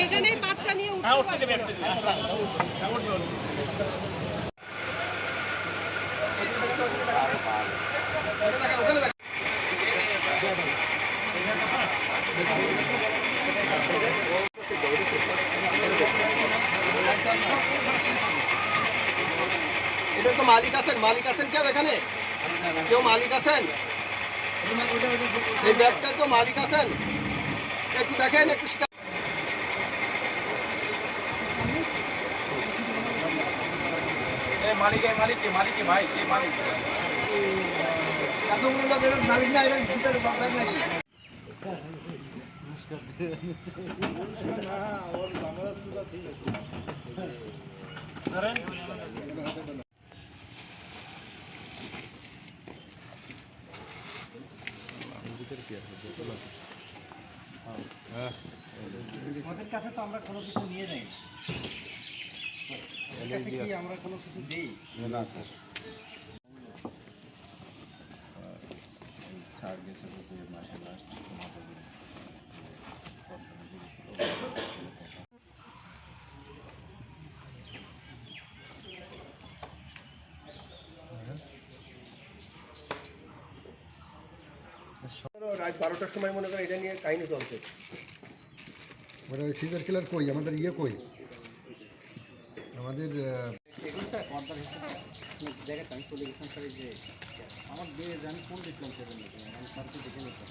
এখানেই বাচ্চা নিয়ে হ্যাঁ উঠতে উঠতে পারবে দেবে একটু এদের তো মালিক আছেন মালিক আছেন কেউ এখানে কেউ মালিক আছেন এই ব্যাগটার তো মালিক আছেন একটু দেখেন একটু মালিক মালিক মালিক ভাই কে মালিক। মালিক না এবার ভিতরে ব্যাগ নাকি? ওদের কাছে তো আমরা কোনো কিছু নিয়ে যাই কাছে কি আমরা কোনো কিছু দিই? না স্যার। স্যার গেছে মাসে লাস্ট রাত বারোটার সময় মনে করেন এটা নিয়ে কাহিনী চলছে। ওই সিজার কিলার কই? আমাদের ইয়ে কই? আমাদের হিসেবে আমি চলে গেছিলাম স্যার যে আমার বিয়ে আমি কোন দেখলাম সেটা আমি স্যারকে দেখে নিতাম